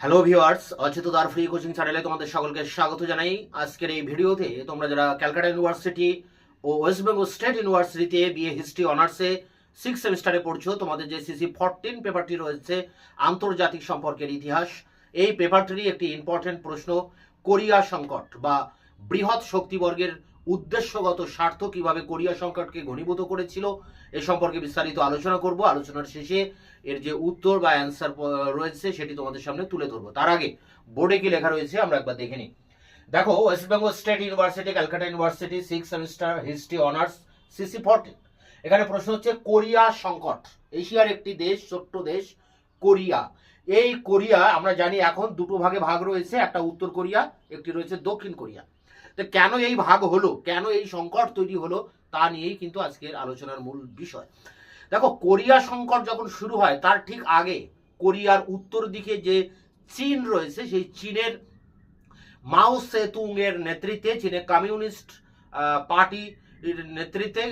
Hello viewers viewers অচেতদার free coaching চ্যানেলে তোমাদের সকলকে স্বাগত জানাই। আজকের এই ভিডিওতে তোমরা যারা ক্যালকাটা ইউনিভার্সিটি ও ওয়েস্ট বেঙ্গল স্টেট ইউনিভার্সিটিতে বিএ হিস্ট্রি অনার্সে সিক্স সেমিস্টারে পড়ছো, তোমাদের যে সিসি ফোরটিন পেপারটি রয়েছে, আন্তর্জাতিক সম্পর্কের ইতিহাস, এই পেপারটিরই একটি ইম্পর্টেন্ট প্রশ্ন, কোরিয়া সংকট বা বৃহৎ শক্তিবর্গের উদ্দেশ্যগত স্বার্থ কীভাবে কোরিয়া সংকটকে ঘনীভূত করেছিল এ সম্পর্কে বিস্তারিত আলোচনা করব। আলোচনার শেষে এর যে উত্তর বা অ্যান্সার রয়েছে সেটি তোমাদের সামনে তুলে ধরবো। তার আগে বোর্ডে কি লেখা রয়েছে আমরা একবার দেখে নিই। দেখো West Bengal State University Calcutta University six semester history honours CC fourteen এখানে প্রশ্ন হচ্ছে, কোরিয়া সংকট। এশিয়ার একটি দেশ, ছোট্ট দেশ, কোরিয়া। এই কোরিয়া, আমরা জানি এখন দুটো ভাগে ভাগ রয়েছে। একটা উত্তর কোরিয়া, একটি রয়েছে দক্ষিণ কোরিয়া। তো কেন এই ভাগ হলো? কেন এই সংকট তৈরি হলো? তা নিয়েই কিন্তু আজকের আলোচনার মূল বিষয়। দেখো, কোরিয়া সংকট যখন শুরু হয়, তার ঠিক আগে কোরিয়ার উত্তর দিকে যে চীন রয়েছে, সেই চীনের মাও সেতুং এর নেতৃত্বে, চীনের কমিউনিস্ট পার্টি নেতৃত্বে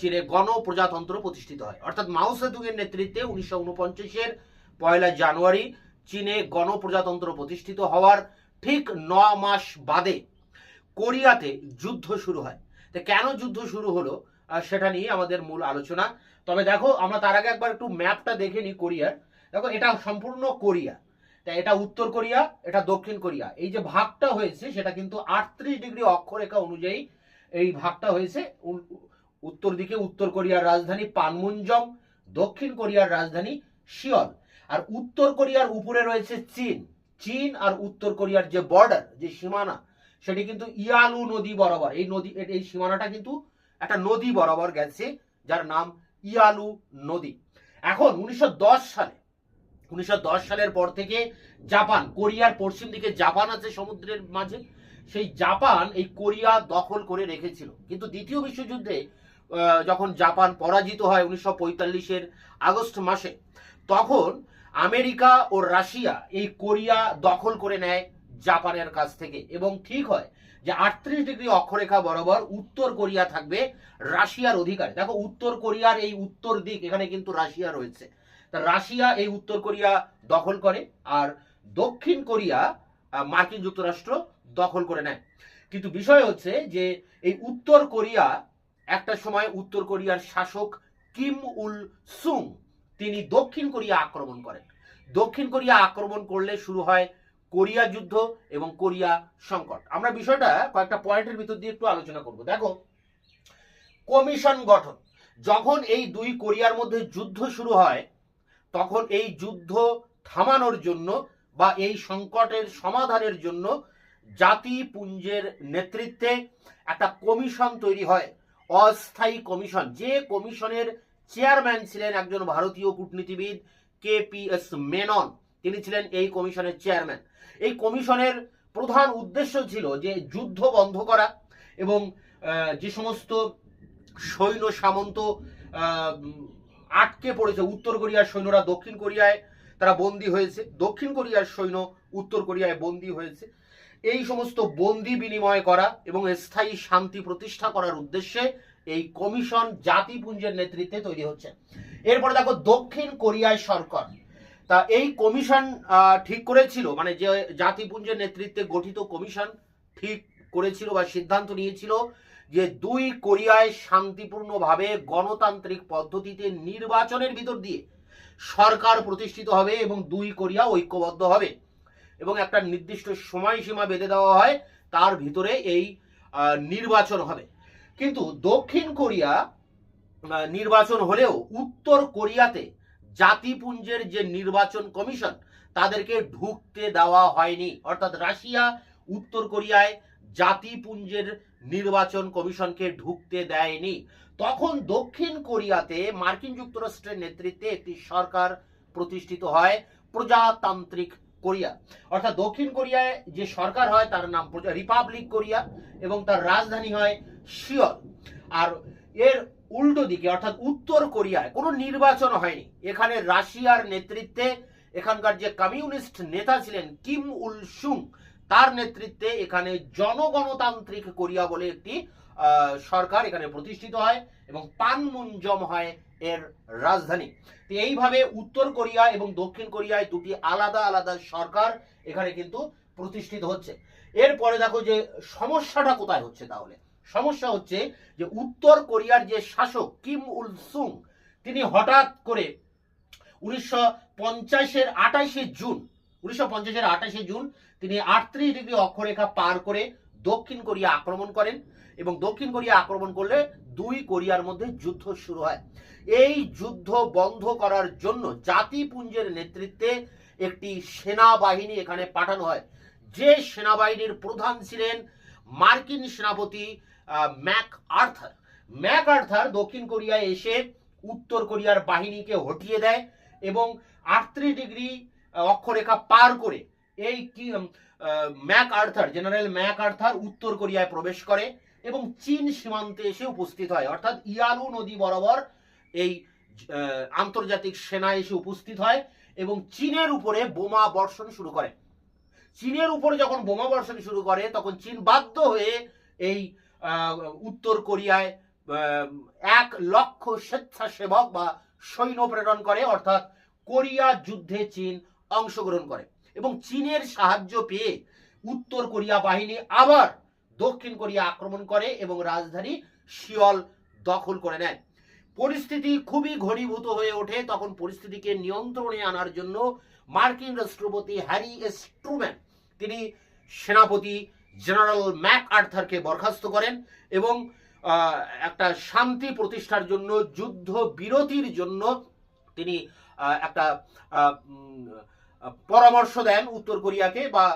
চীনে গণপ্রজাতন্ত্র প্রতিষ্ঠিত হয়। অর্থাৎ মাও সেতুং এর নেতৃত্বে উনিশশো উনপঞ্চাশের পয়লা জানুয়ারি চীনে গণপ্রজাতন্ত্র প্রতিষ্ঠিত হওয়ার ঠিক ন মাস বাদে কোরিয়াতে যুদ্ধ শুরু হয়। তো কেন যুদ্ধ শুরু হলো সেটা নিয়ে আমাদের মূল আলোচনা। তবে দেখো, আমরা তার আগে একবার একটু ম্যাপটা দেখে নিই কোরিয়ার। দেখো, এটা সম্পূর্ণ কোরিয়া। তা এটা উত্তর কোরিয়া, এটা দক্ষিণ কোরিয়া। এই যে ভাগটা হয়েছে, সেটা কিন্তু আটত্রিশ ডিগ্রি অক্ষরেখা অনুযায়ী এই ভাগটা হয়েছে। উত্তর দিকে উত্তর কোরিয়ার রাজধানী পানমুনজম দক্ষিণ কোরিয়ার রাজধানী শিয়ল আর উত্তর কোরিয়ার উপরে রয়েছে চীন। চীন আর উত্তর কোরিয়ার যে বর্ডার যে সীমানা সেটি কিন্তু ইয়ালু নদী বরাবর। এই নদী এই সীমানাটা কিন্তু একটা নদী বরাবর গেছে, যার নাম ইয়ালু নদী। এখন উনিশশো দশ সালে, উনিশশো দশ সালের পর থেকে জাপান, কোরিয়ার পশ্চিম দিকে জাপান আছে সমুদ্রের মাঝে, সেই জাপান এই কোরিয়া দখল করে রেখেছিল। কিন্তু দ্বিতীয় বিশ্বযুদ্ধে যখন জাপান পরাজিত হয় উনিশশো এর আগস্ট মাসে, তখন আমেরিকা ও রাশিয়া এই কোরিয়া দখল করে নেয় জাপানের কাছ থেকে। এবং ঠিক হয় যে আটত্রিশ ডিগ্রি অক্ষরেখা বরাবর উত্তর কোরিয়া থাকবে রাশিয়ার অধিকারে। দেখো, উত্তর কোরিয়ার এই উত্তর দিক, এখানে কিন্তু রাশিয়া রয়েছে। তা রাশিয়া এই উত্তর কোরিয়া দখল করে আর দক্ষিণ কোরিয়া মার্কিন যুক্তরাষ্ট্র দখল করে নেয়। কিন্তু বিষয় হচ্ছে যে এই উত্তর কোরিয়া, একটা সময় উত্তর কোরিয়ার শাসক কিম উল সুং, তিনি দক্ষিণ কোরিয়া আক্রমণ করেন। দক্ষিণ কোরিয়া আক্রমণ করলে শুরু হয় কোরিয়া যুদ্ধ এবং কোরিয়া সংকট। আমরা বিষয়টা কয়েকটা পয়েন্টের ভিতর দিয়ে একটু আলোচনা করব। দেখো, কমিশন গঠন। যখন এই দুই কোরিয়ার মধ্যে যুদ্ধ শুরু হয়, তখন এই যুদ্ধ থামানোর জন্য বা এই সংকটের সমাধানের জন্য জাতিপুঞ্জের নেতৃত্বে একটা কমিশন তৈরি হয়, অস্থায়ী কমিশন। যে কমিশনের চেয়ারম্যান ছিলেন একজন ভারতীয় কূটনীতিবিদ কে পি এস মেনন। তিনি ছিলেন এই কমিশনের চেয়ারম্যান। এই কমিশনের প্রধান উদ্দেশ্য ছিল যে যুদ্ধ বন্ধ করা এবং যে সমস্ত সৈন্য সামন্ত আটকে পড়েছে, উত্তর কোরিয়ার সৈন্যরা দক্ষিণ কোরিয়ায় তারা বন্দী হয়েছে। দক্ষিণ কোরিয়ার সৈন্য উত্তর কোরিয়ায় বন্দী হয়েছে। এই সমস্ত বন্দি বিনিময় করা এবং স্থায়ী শান্তি প্রতিষ্ঠা করার উদ্দেশ্যে এই কমিশন জাতিপুঞ্জের নেতৃত্বে তৈরি হচ্ছে। এরপরে দেখো দক্ষিণ কোরিয়ায় সরকার। তা এই কমিশন ঠিক করেছিল? মানে যে জাতিপুঞ্জের নেতৃত্বে গঠিত কমিশন ঠিক করেছিল বা সিদ্ধান্ত নিয়েছিল যে দুই কোরিয়ায় শান্তিপূর্ণভাবে গণতান্ত্রিক পদ্ধতিতে নির্বাচনের ভিতর দিয়ে সরকার প্রতিষ্ঠিত হবে এবং দুই কোরিয়া ঐক্যবদ্ধ হবে এবং একটা নির্দিষ্ট সময়সীমা বেঁধে দেওয়া হয়, তার ভিতরে এই নির্বাচন হবে। কিন্তু দক্ষিণ কোরিয়া নির্বাচন হলেও উত্তর কোরিয়াতে জাতিপুঞ্জের যে নির্বাচন কমিশন, তাদেরকে ঢুকতে দেওয়া হয়নি। অর্থাৎ রাশিয়া উত্তর কোরিয়ায় জাতিপুঞ্জের নির্বাচন কমিশনকে ঢুকতে দেয়নি। তখন দক্ষিণ কোরিয়াতে মার্কিন যুক্তরাষ্ট্রের নেতৃত্বে একটি সরকার প্রতিষ্ঠিত হয়, প্রজাতান্ত্রিক কোরিয়া। অর্থাৎ দক্ষিণ কোরিয়ায় যে সরকার হয়, তার নাম রিপাবলিক কোরিয়া এবং তার রাজধানী হয় শিয়ল আর এর উল্টো দিকে, অর্থাৎ উত্তর কোরিয়ায় কোনো নির্বাচন হয়নি। এখানে রাশিয়ার নেতৃত্বে এখানকার যে কমিউনিস্ট নেতা ছিলেন কিম উল সুং তার নেতৃত্বে এখানে জনগণতান্ত্রিক কোরিয়া বলে একটি সরকার এখানে প্রতিষ্ঠিত হয় এবং পানমুনজম হয় এর রাজধানী। তো এইভাবে উত্তর কোরিয়া এবং দক্ষিণ কোরিয়ায় দুটি আলাদা আলাদা সরকার এখানে কিন্তু প্রতিষ্ঠিত হচ্ছে। এরপরে দেখো যে সমস্যাটা কোথায় হচ্ছে তাহলে। সমস্যা হচ্ছে যে উত্তর কোরিয়ার যে শাসক কিম উল সুং তিনি হঠাৎ করে উনিশশো পঞ্চাশের আঠাশে জুন, উনিশশো পঞ্চাশের আঠাশে জুন তিনি আটত্রিশ ডিগ্রি অক্ষরেখা পার করে দক্ষিণ কোরিয়া আক্রমণ করেন এবং দক্ষিণ কোরিয়া আক্রমণ করলে দুই কোরিয়ার মধ্যে যুদ্ধ শুরু হয়। এই যুদ্ধ বন্ধ করার জন্য জাতিপুঞ্জের নেতৃত্বে একটি সেনাবাহিনী এখানে পাঠানো হয়। যে সেনাবাহিনীর প্রধান ছিলেন মার্কিন সেনাপতি ম্যাক আর্থার। ম্যাক আর্থার দক্ষিণ কোরিয়ায় এসে উত্তর কোরিয়ার বাহিনীকে হটিয়ে দেয় এবং আটত্রিশ ডিগ্রি অক্ষরেখা পার করে এই MacArthur, general MacArthur উত্তর কোরিয়ায় প্রবেশ করে এবং চীন সীমান্তে এসে উপস্থিত হয়। অর্থাৎ ইয়ালু নদী বরাবর এই আন্তর্জাতিক সেনা এসে উপস্থিত হয় এবং চীনের উপরে বোমা বর্ষণ শুরু করে। চীনের উপরে যখন বোমা বর্ষণ শুরু করে, তখন চীন বাধ্য হয়ে এই উত্তর কোরিয়ায় এক লক্ষ স্বেচ্ছাসেবক বা সৈন্য প্রেরণ করে, অর্থাৎ কোরিয়া যুদ্ধে চীন অংশগ্রহণ করে। এবং চীনের সাহায্য পেয়ে উত্তর কোরিয়া বাহিনী আবার দক্ষিণ কোরিয়া আক্রমণ করে এবং রাজধানী শিয়ল দখল করে নেয়। পরিস্থিতি খুবই ঘনীভূত হয়ে ওঠে। তখন পরিস্থিতিকে নিয়ন্ত্রণে আনার জন্য মার্কিন রাষ্ট্রপতি হ্যারি এস ট্রুম্যান, তিনি সেনাপতি জেনারেল ম্যাক আর্থারকে বরখাস্ত করেন এবং একটা শান্তি প্রতিষ্ঠার জন্য, যুদ্ধ বিরতির জন্য তিনি একটা পরামর্শ দেন উত্তর কোরিয়াকে বা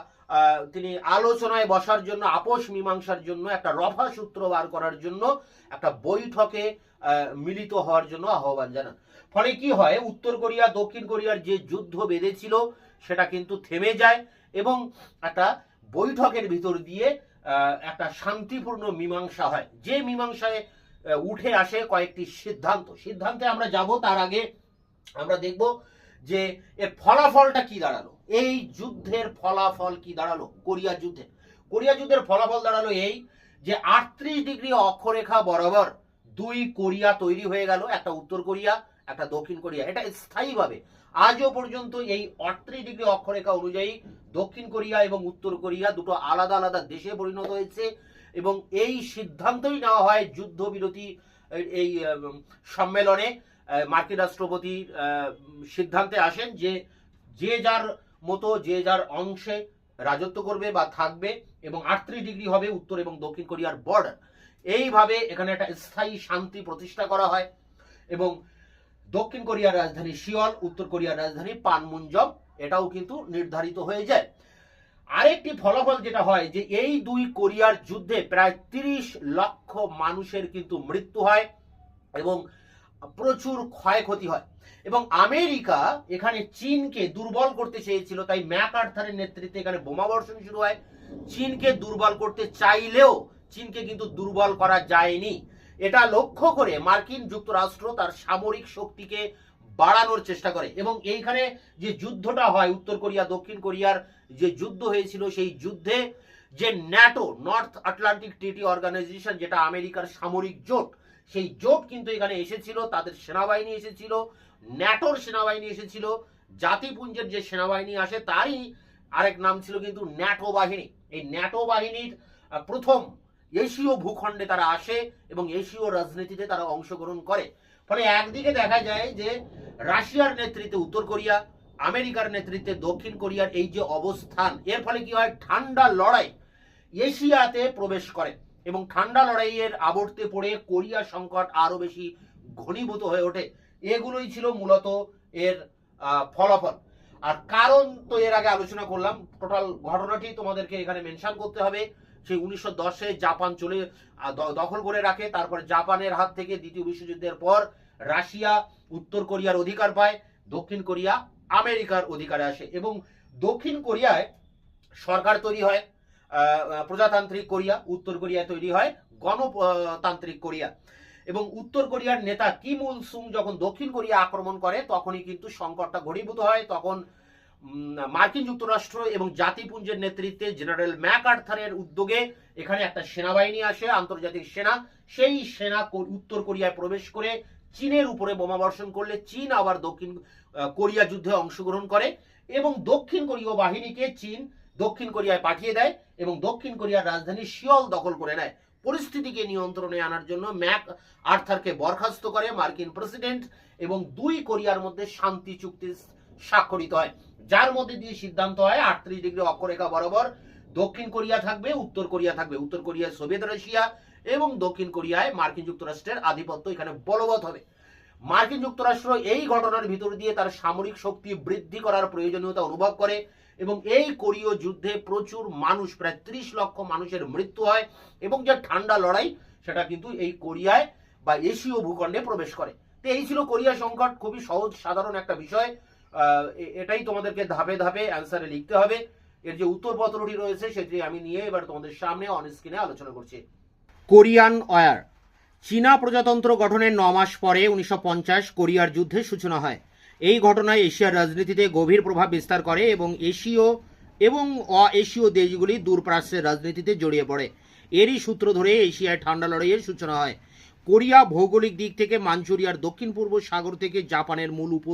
তিনি আলোচনায় বসার জন্য, আপোষ মীমাংসার জন্য, একটা রফা সূত্র বার করার জন্য, একটা বৈঠকে মিলিত হওয়ার জন্য আহ্বান জানান। ফলে কি হয়, উত্তর কোরিয়া, দক্ষিণ কোরিয়ার যে যুদ্ধ বেঁধেছিল, সেটা কিন্তু থেমে যায় এবং একটা বৈঠকের ভিতর দিয়ে একটা শান্তিপূর্ণ মীমাংসা হয়। যে মীমাংসায় উঠে আসে কয়েকটি সিদ্ধান্ত। সিদ্ধান্তে আমরা যাব, তার আগে আমরা দেখব যে এর ফলাফলটা কি দাঁড়াল। এই যুদ্ধের ফলাফল কি দাঁড়াল? কোরিয়া যুদ্ধে। কোরিয়া যুদ্ধের ফলাফল দাঁড়াল এই যে আটত্রিশ ডিগ্রি অক্ষরেখা বরাবর দুই কোরিয়া তৈরি হয়ে গেল, একটা উত্তর কোরিয়া, একটা দক্ষিণ কোরিয়া। এটা স্থায়ীভাবে আজও পর্যন্ত এই আটত্রিশ ডিগ্রি অক্ষরেখা অনুযায়ী দক্ষিণ কোরিয়া এবং উত্তর কোরিয়া দুটো আলাদা আলাদা দেশে পরিণত হয়েছে এবং এই সিদ্ধান্তই নেওয়া হয় যুদ্ধবিরতি, এই- সম্মেলনে মার্কিন রাষ্ট্রপতি সিদ্ধান্তে আসেন যে যে যার মতো, যে যার অংশে রাজত্ব করবে বা থাকবে এবং আটত্রিশ ডিগ্রি হবে উত্তর এবং দক্ষিণ কোরিয়ার বর্ডার এইভাবে এখানে একটা স্থায়ী শান্তি প্রতিষ্ঠা করা হয় এবং দক্ষিণ কোরিয়ার রাজধানী শিয়ল উত্তর কোরিয়ার রাজধানী পানমুনজম, এটাও কিন্তু নির্ধারিত হয়ে যায়। আরেকটি ফলাফল যেটা হয় যে এই দুই কোরিয়ার যুদ্ধে প্রায় তিরিশ লক্ষ মানুষের কিন্তু মৃত্যু হয় এবং প্রচুর ক্ষয়ক্ষতি হয়। এবং আমেরিকা এখানে চীনকে দুর্বল করতে চেয়েছিল, তাই ম্যাক আর্থারের নেতৃত্বে এখানে বোমা বর্ষণ শুরু হয়। চীনকে দুর্বল করতে চাইলেও চীনকে কিন্তু দুর্বল করা যায়নি। এটা লক্ষ্য করে মার্কিন যুক্তরাষ্ট্র তার সামরিক শক্তিকে বাড়ানোর চেষ্টা করে। এবং এইখানে যে যুদ্ধটা হয় উত্তর কোরিয়া, দক্ষিণ কোরিয়ার যে যুদ্ধ হয়েছিল, সেই যুদ্ধে যে NATO, North Atlantic Treaty Organization, যেটা আমেরিকার সামরিক জোট, সেই জোট কিন্তু এখানে এসেছিল, তাদের সেনাবাহিনী এসেছিল, ন্যাটোর সেনাবাহিনী এসেছিল, জাতিপুঞ্জের যে সেনাবাহিনী আসে, তারই আরেক নাম ছিল কিন্তু ন্যাটো বাহিনী। এই ন্যাটো বাহিনীর প্রথম এশীয় ভূখণ্ডে তারা আসে এবং এশীয় রাজনীতিতে তারা অংশগ্রহণ করে। ফলে একদিকে দেখা যায় যে রাশিয়ার নেতৃত্বে উত্তর কোরিয়া, আমেরিকার নেতৃত্বে দক্ষিণ কোরিয়ার এই যে অবস্থান, এর ফলে কি হয়? ঠান্ডা লড়াই এশিয়াতে প্রবেশ করে এবং ঠান্ডা লড়াইয়ের আবর্তে পড়ে কোরিয়া সংকট আরও বেশি ঘনীভূত হয়ে ওঠে। এগুলোই ছিল মূলত এর ফলাফল। আর কারণ তো এর আগে আলোচনা করলাম, টোটাল ঘটনাটি তোমাদেরকে এখানে মেনশন করতে হবে। সেই উনিশশো দশে জাপান চলে দখল করে রাখে। তারপরে জাপানের হাত থেকে দ্বিতীয় বিশ্বযুদ্ধের পর রাশিয়া উত্তর কোরিয়ার অধিকার পায়, দক্ষিণ কোরিয়া আমেরিকার অধিকারে আসে এবং দক্ষিণ কোরিয়ায় সরকার তৈরি হয় প্রজাতান্ত্রিক কোরিয়া, উত্তর কোরিয়া তৈরি হয় গণতান্ত্রিক কোরিয়া। এবং উত্তর কোরিয়ার নেতা কিম উল সুং যখন দক্ষিণ কোরিয়া আক্রমণ করে, তখনই কিন্তু সংকটটা ঘনীভূত হয়। তখন মার্কিন যুক্তরাষ্ট্র এবং জাতিপুঞ্জের নেতৃত্বে জেনারেল ম্যাক আর্থারের উদ্যোগে এখানে একটা সেনাবাহিনী আসে, আন্তর্জাতিক সেনা। সেই সেনা উত্তর কোরিয়ায় প্রবেশ করে চীনের উপরে বোমা বর্ষণ করলে চীন আবার দক্ষিণ কোরিয়া যুদ্ধে অংশগ্রহণ করে এবং দক্ষিণ কোরীয় বাহিনীকে চীন দক্ষিণ কোরিয়ায় পাঠিয়ে দেয় এবং দক্ষিণ কোরিয়ার রাজধানী শিয়ল দখল করে নেয়। পরিস্থিতিকে নিয়ন্ত্রণে আনার জন্য ম্যাক আর্থারকে বরখাস্ত করে মার্কিন প্রেসিডেন্ট এবং দুই কোরিয়ার মধ্যে শান্তি চুক্তি স্বাক্ষরিত হয়। যার মধ্যে দিয়ে সিদ্ধান্ত হয়, আটত্রিশ ডিগ্রি অক্ষরেখা বরাবর দক্ষিণ কোরিয়া থাকবে, উত্তর কোরিয়া থাকবে। উত্তর কোরিয়ায় সোভিয়েত রাশিয়া এবং দক্ষিণ কোরিয়ায় মার্কিন যুক্তরাষ্ট্রের আধিপত্য এখানে বলবৎ হবে। মার্কিন যুক্তরাষ্ট্র এই ঘটনার ভিতর দিয়ে তার সামরিক শক্তি বৃদ্ধি করার প্রয়োজনীয়তা অনুভব করে এবং এই কোরীয় যুদ্ধে প্রচুর মানুষ, প্রায় ত্রিশ লক্ষ মানুষের মৃত্যু হয় এবং যে ঠান্ডা লড়াই, সেটা কিন্তু এই কোরিয়ায় বা এশীয় ভূখণ্ডে প্রবেশ করে। তো এই ছিল কোরিয়া সংকট, খুবই সহজ, সাধারণ একটা বিষয়। এটাই তোমাদেরকে ধাপে ধাপে অ্যান্সারে লিখতে হবে। এর যে উত্তরপত্রটি রয়েছে, সেটি আমি নিয়ে এবার তোমাদের সামনে অন স্ক্রিনে আলোচনা করছি। কোরিয়ান ওয়ার চীনা প্রজাতন্ত্র গঠনের ন মাস পরে উনিশশো পঞ্চাশ কোরিয়ার যুদ্ধের সূচনা হয়। এই ঘটনায় এশিয়ার রাজনীতিতে গভীর প্রভাব বিস্তার করে এবং এশীয় এবং অ এশীয় দেশগুলি দূরপ্রাচ্যের রাজনীতিতে জড়িয়ে পড়ে। এরই সূত্র ধরে এশিয়ায় ঠান্ডা লড়াইয়ের সূচনা হয়। কোরিয়া ভৌগোলিক দিক থেকে মাঞ্চুরিয়ার দক্ষিণ পূর্ব সাগর থেকে জাপানের মূল উপ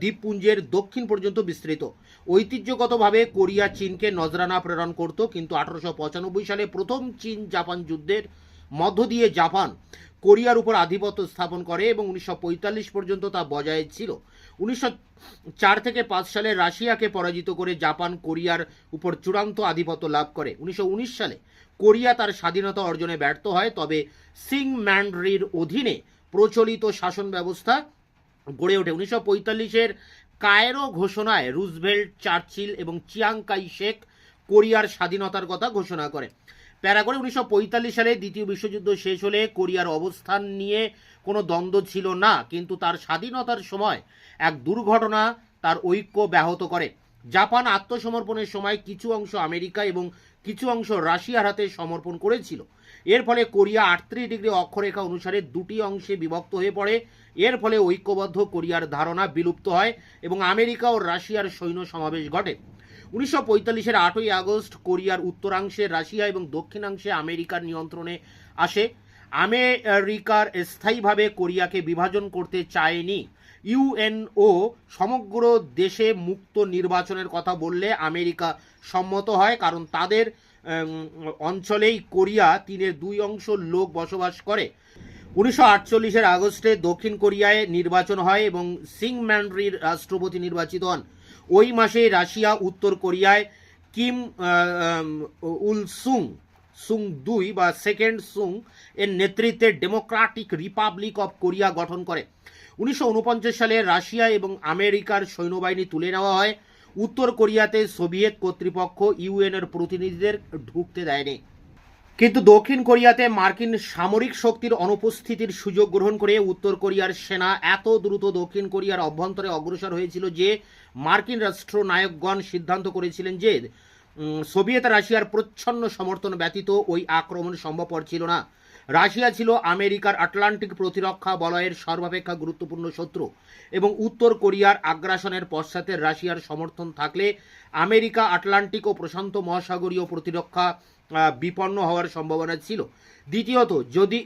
দ্বীপপুঞ্জের দক্ষিণ পর্যন্ত বিস্তৃত। ঐতিহ্যগতভাবে কোরিয়া চীনকে নজরানা প্রেরণ করত, কিন্তু আঠারোশো পঁচানব্বই সালে প্রথম চীন জাপান যুদ্ধের মধ্য দিয়ে জাপান কোরিয়ার উপর আধিপত্য স্থাপন করে এবং উনিশশো পঁয়তাল্লিশ পর্যন্ত তা বজায় ছিল। উনিশশো চার থেকে পাঁচ সালে রাশিয়াকে পরাজিত করে জাপান কোরিয়ার উপর চূড়ান্ত আধিপত্য লাভ করে। উনিশশো উনিশ সালে কোরিয়া তার স্বাধীনতা অর্জনে ব্যর্থ হয়, তবে সিং ম্যান্ড্রির অধীনে প্রচলিত শাসন ব্যবস্থা গড়ে ওঠে। উনিশশো পঁয়তাল্লিশের কায়রো ঘোষণায় রুজভেল্ট, চার্চিল এবং চিয়াং কাই শেক কোরিয়ার স্বাধীনতার কথা ঘোষণা করে। প্যারা করে উনিশশো পঁয়তাল্লিশ সালে দ্বিতীয় বিশ্বযুদ্ধ শেষ হলে কোরিয়ার অবস্থান নিয়ে কোনো দ্বন্দ্ব ছিল না, কিন্তু তার স্বাধীনতার সময় এক দুর্ঘটনা তার ঐক্য ব্যাহত করে। জাপান আত্মসমর্পণের সময় কিছু অংশ আমেরিকা এবং কিছু অংশ রাশিয়ার হাতে সমর্পণ করেছিল। এর ফলে কোরিয়া আটত্রিশ ডিগ্রি অক্ষরেখা অনুসারে দুটি অংশে বিভক্ত হয়ে পড়ে। এর ফলে ঐক্যবদ্ধ কোরিয়ার ধারণা বিলুপ্ত হয় এবং আমেরিকা ও রাশিয়ার সৈন্য সমাবেশ ঘটে। উনিশশো পঁয়তাল্লিশের আটই আগস্ট কোরিয়ার উত্তরাংশে রাশিয়া এবং দক্ষিণাংশে আমেরিকার নিয়ন্ত্রণে আসে। আমেরিকার স্থায়ীভাবে কোরিয়াকে বিভাজন করতে চায়নি। ইউএনও সমগ্র দেশে মুক্ত নির্বাচনের কথা বললে আমেরিকা সম্মত হয়, কারণ তাদের অঞ্চলেই কোরিয়া তিনের দুই অংশ লোক বসবাস করে। উনিশশো আটচল্লিশের আগস্টে দক্ষিণ কোরিয়ায় নির্বাচন হয় এবং সিং ম্যান্ড্রির রাষ্ট্রপতি নির্বাচিত হন। ওই মাসে রাশিয়া উত্তর কোরিয়ায় কিম আহ, উম, উল সুং দুই বা সেকেন্ড সুং এর নেতৃত্বে ডেমোক্রেটিক রিপাবলিক অফ কোরিয়া গঠন করে। উনিশশো ঊনপঞ্চাশ সালে রাশিয়া এবং আমেরিকার সৈন্যবাহিনী তুলে নেওয়া হয়। উত্তর কোরিয়াতে সোভিয়েত কর্তৃপক্ষ ইউএনের প্রতিনিধিদের ঢুকতে দেয়নি। কিন্তু দক্ষিণ কোরিয়াতে মার্কিন সামরিক শক্তির অনুপস্থিতির সুযোগ গ্রহণ করে উত্তর কোরিয়ার সেনা এত দ্রুত দক্ষিণ কোরিয়ার অভ্যন্তরে অগ্রসর হয়েছিল যে মার্কিন রাষ্ট্রনায়কগণ সিদ্ধান্ত করেছিলেন যে সোভিয়েত রাশিয়ার প্রচ্ছন্ন সমর্থন ব্যতীত ওই আক্রমণ সম্ভবপর ছিল না। রাশিয়া ছিল আমেরিকার আটলান্টিক প্রতিরক্ষা বলয়ের সর্বাপেক্ষা গুরুত্বপূর্ণ শত্রু এবং উত্তর কোরিয়ার আগ্রাসনের পশ্চাতে রাশিয়ার সমর্থন থাকলে আমেরিকা আটলান্টিক ও প্রশান্ত মহাসাগরীয় প্রতিরক্ষা বিপন্ন হওয়ার সম্ভাবনা ছিল। দ্বিতীয়ত, যদি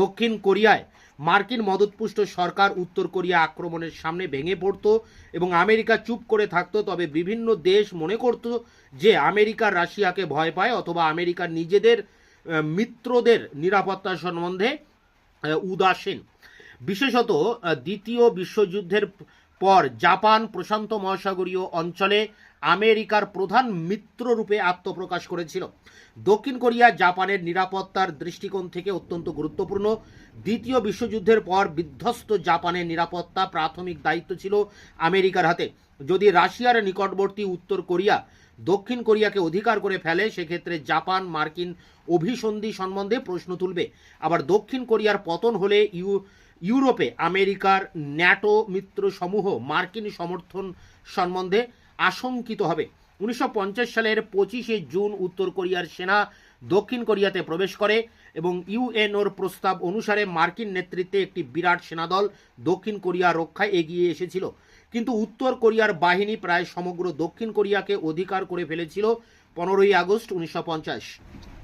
দক্ষিণ কোরিয়ায় মার্কিন মদতপুষ্ট সরকার উত্তর কোরিয়া আক্রমণের সামনে ভেঙে পড়তো এবং আমেরিকা চুপ করে থাকতো, তবে বিভিন্ন দেশ মনে করত যে আমেরিকা রাশিয়াকে ভয় পায় অথবা আমেরিকার নিজেদের মিত্রদের নিরাপত্তা সম্বন্ধে উদাসীন। বিশেষত দ্বিতীয় বিশ্বযুদ্ধের পর জাপান প্রশান্ত মহাসাগরীয় অঞ্চলে আমেরিকার প্রধান মিত্র রূপে আত্মপ্রকাশ করেছিল। দক্ষিণ কোরিয়া, জাপানের নিরাপত্তার দৃষ্টিকোণ থেকে অত্যন্ত গুরুত্বপূর্ণ। দ্বিতীয় বিশ্বযুদ্ধের পর বিধ্বস্ত জাপানের নিরাপত্তা প্রাথমিক দায়িত্ব ছিল আমেরিকার হাতে। যদি রাশিয়ার নিকটবর্তী উত্তর কোরিয়া দক্ষিণ কোরিয়াকে অধিকার করে ফেলে, সেক্ষেত্রে জাপান, মার্কিন অভিসন্ধি সম্বন্ধে প্রশ্ন তুলবে। আবার দক্ষিণ কোরিয়ার পতন হলে ইউ, ইউরোপে আমেরিকার ন্যাটো মিত্র সমূহ মার্কিন সমর্থন সম্বন্ধে আশঙ্কিত হবে। উনিশশো পঞ্চাশ সালের পঁচিশে জুন উত্তর কোরিয়ার সেনা দক্ষিণ কোরিয়াতে প্রবেশ করে এবং ইউএনওর প্রস্তাব অনুসারে মার্কিন নেতৃত্বে একটি বিরাট সেনাদল দক্ষিণ কোরিয়া রক্ষায় এগিয়ে এসেছিল। কিন্তু উত্তর কোরিয়ার বাহিনী প্রায় সমগ্র দক্ষিণ কোরিয়াকে অধিকার করে ফেলেছিল পনেরোই আগস্ট উনিশশো পঞ্চাশ।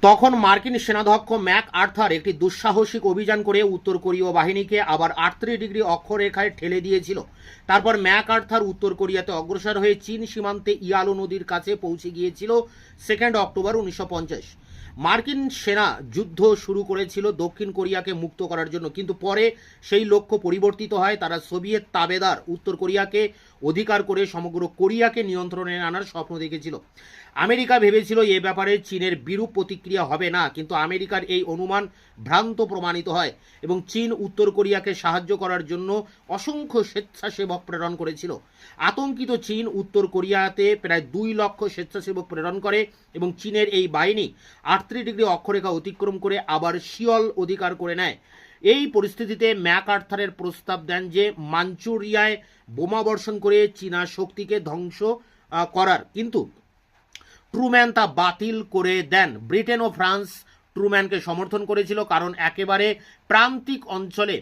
তখন মার্কিন সেনাধ্যক্ষ ম্যাক আর্থার একটি দুঃসাহসিক অভিযান করে উত্তর কোরীয় বাহিনীকে আবার আটত্রিশ ডিগ্রি অক্ষরেখায় ঠেলে দিয়েছিল। তারপর ম্যাক আর্থার উত্তর কোরিয়াতে অগ্রসর হয়ে চীন সীমান্তে ইয়ালো নদীর কাছে পৌঁছে গিয়েছিল সেকেন্ড অক্টোবর উনিশশো পঞ্চাশ। মার্কিন সেনা যুদ্ধ শুরু করেছিল দক্ষিণ কোরিয়াকে মুক্ত করার জন্য, কিন্তু পরে সেই লক্ষ্য পরিবর্তিত হয়। তারা সোভিয়েত তাবেদার উত্তর কোরিয়াকে অধিকার করে সমগ্র কোরিয়াকে নিয়ন্ত্রণে আনার স্বপ্ন দেখেছিল। আমেরিকা ভেবেছিল এ ব্যাপারে চীনের বিরূপ প্রতিক্রিয়া হবে না, কিন্তু আমেরিকার এই অনুমান ভ্রান্ত প্রমাণিত হয় এবং চীন উত্তর কোরিয়াকে সাহায্য করার জন্য অসংখ্য স্বেচ্ছাসেবক প্রেরণ করেছিল। আতঙ্কিত চীন উত্তর কোরিয়াতে প্রায় দুই লক্ষ স্বেচ্ছাসেবক প্রেরণ করে এবং চীনের এই বাহিনী আটত্রিশ ডিগ্রি অক্ষরেখা অতিক্রম করে আবার শিয়ল অধিকার করে নেয়। এই পরিস্থিতিতে ম্যাক আর্থারের প্রস্তাব দেন যে মাঞ্চুরিয়ায় বোমা বর্ষণ করে চীনা শক্তিকে ধ্বংস করার। কিন্তু ট্রুম্যান তা বাতিল করে দেন। ব্রিটেন ও ফ্রান্স ট্রুম্যানকে সমর্থন করেছিল কারণ একেবারে প্রান্তিক অঞ্চলে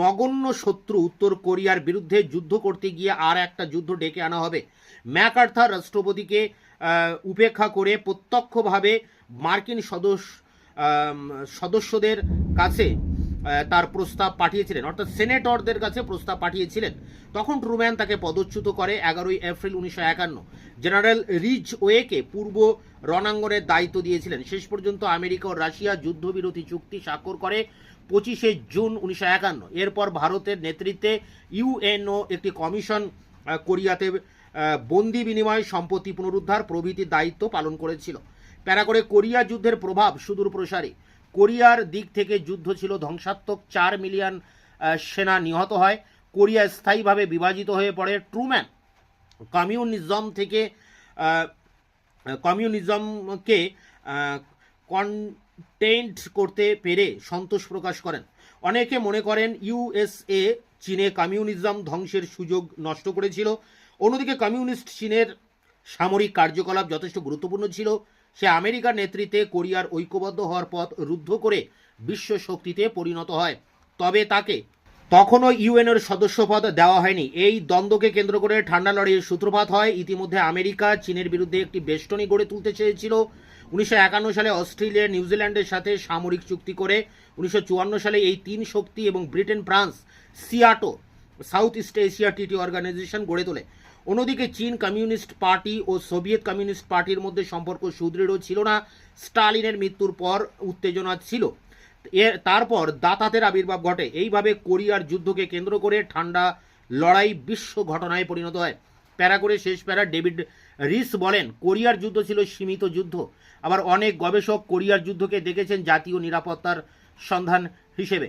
নগণ্য শত্রু উত্তর কোরিয়ার বিরুদ্ধে যুদ্ধ করতে গিয়ে আর একটা যুদ্ধ ডেকে আনা হবে। ম্যাকার্থার রাষ্ট্রপতিকে উপেক্ষা করে প্রত্যক্ষভাবে মার্কিন সদস্য সদস্যদের কাছে তার প্রস্তাব পাঠিয়েছিলেন। অর্থাৎ সেনেটরদের কাছে প্রস্তাব পাঠিয়েছিলেন। তখন ট্রুম্যান তাকে পদচ্যুত করে এগারোই এপ্রিল উনিশশো একান্ন। জেনারেল রিজ ওয়েকে পূর্ব রণাঙ্গনের দায়িত্ব দিয়েছিলেন। শেষ পর্যন্ত আমেরিকা ও রাশিয়া যুদ্ধবিরতি চুক্তি স্বাক্ষর করে পঁচিশে জুন উনিশশো একান্ন। এরপর ভারতের নেতৃত্বে ইউএনও একটি কমিশন কোরিয়াতে বন্দি বিনিময় সম্পত্তি পুনরুদ্ধার প্রভৃতির দায়িত্ব পালন করেছিল। প্যারা করে কোরিয়া যুদ্ধের প্রভাব সুদূর প্রসারী কোরিয়ার দিক থেকে যুদ্ধ ছিল ধ্বংসাত্মক। চার মিলিয়ন সেনা নিহত হয়। কোরিয়া স্থায়ীভাবে বিভাজিত হয়ে পড়ে। ট্রুম্যান কমিউনিজম থেকে কমিউনিজমকে কন্টেন্ট করতে পেরে সন্তোষ প্রকাশ করেন। অনেকে মনে করেন ইউএসএ চীনে কমিউনিজম ধ্বংসের সুযোগ নষ্ট করেছিল। অন্যদিকে কমিউনিস্ট চীনের সামরিক কার্যকলাপ যথেষ্ট গুরুত্বপূর্ণ ছিল। সে আমেরিকার নেতৃত্বে কোরিয়ার ঐক্যবদ্ধ হওয়ার পথ রুদ্ধ করে বিশ্ব শক্তিতে পরিণত হয়। তবে তাকে তখনও ইউএনের সদস্যপদ দেওয়া হয়নি। এই দ্বন্দ্বকে কেন্দ্র করে ঠান্ডা লড়াইয়ের সূত্রপাত হয়। ইতিমধ্যে আমেরিকা চীনের বিরুদ্ধে একটি বেষ্টনী গড়ে তুলতে চেয়েছিল। উনিশশো একান্ন সালে অস্ট্রেলিয়া, নিউজিল্যান্ডের সাথে সামরিক চুক্তি করে উনিশশো চুয়ান্ন সালে এই তিন শক্তি এবং Britain, France, SEATO, South East Asia TT organization গড়ে তোলে। অন্যদিকে চীন কমিউনিস্ট পার্টি ও সোভিয়েত কমিউনিস্ট পার্টির মধ্যে সম্পর্ক সুদৃঢ় ছিল না। স্টালিনের মৃত্যুর পর উত্তেজনা ছিল। এর তারপর দাতাতের আবির্ভাব ঘটে। এইভাবে কোরিয়ার যুদ্ধকে কেন্দ্র করে ঠান্ডা লড়াই বিশ্ব ঘটনায় পরিণত হয়। প্যারা করে শেষ প্যারা ডেভিড রিস বলেন, কোরিয়ার যুদ্ধ ছিল সীমিত যুদ্ধ। আবার অনেক গবেষক কোরিয়ার যুদ্ধকে দেখেছেন জাতীয় নিরাপত্তার সন্ধান হিসেবে।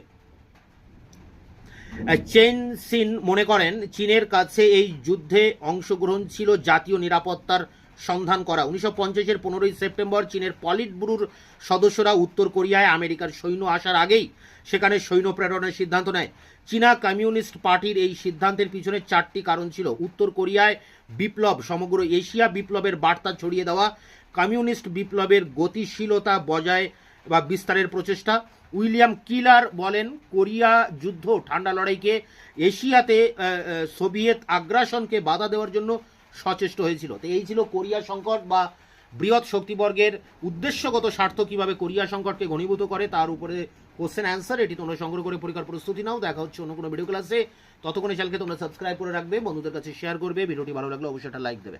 চেন সিন মনে করেন, চীনের কাছে এই যুদ্ধে অংশগ্রহণ ছিল জাতীয় নিরাপত্তার সন্ধান করা। উনিশশো পঞ্চাশের পনেরোই সেপ্টেম্বর চীনের পলিট ব্যুরোর সদস্যরা উত্তর কোরিয়ায় আমেরিকার সৈন্য আসার আগেই সেখানে সৈন্য প্রেরণের সিদ্ধান্ত নেয়। চীনা কমিউনিস্ট পার্টির এই সিদ্ধান্তের পিছনে চারটি কারণ ছিল। উত্তর কোরিয়ায় বিপ্লব, সমগ্র এশিয়া বিপ্লবের বার্তা ছড়িয়ে দেওয়া, কমিউনিস্ট বিপ্লবের গতিশীলতা বজায় বা বিস্তারের প্রচেষ্টা উইলিয়াম কিলার বলেন, কোরিয়া যুদ্ধ, ঠান্ডা লড়াইকে এশিয়াতে সোভিয়েত আগ্রাসনকে বাধা দেওয়ার জন্য সচেষ্ট হয়েছিল। তো এই ছিল কোরিয়া সংকট বা বৃহৎ শক্তিবর্গের উদ্দেশ্যগত স্বার্থ কীভাবে কোরিয়া সংকটকে ঘনীভূত করে, তার উপরে কোশ্চেন অ্যান্সার এটি তোমরা সংগ্রহ করে পরীক্ষার প্রস্তুতি নাও। দেখা হচ্ছে অন্য কোনো ভিডিও ক্লাসে ততক্ষণে চ্যানেলকে তোমরা সাবস্ক্রাইব করে রাখবে, বন্ধুদের কাছে শেয়ার করবে। ভিডিওটি ভালো লাগলে অবশ্যই একটা লাইক দেবে।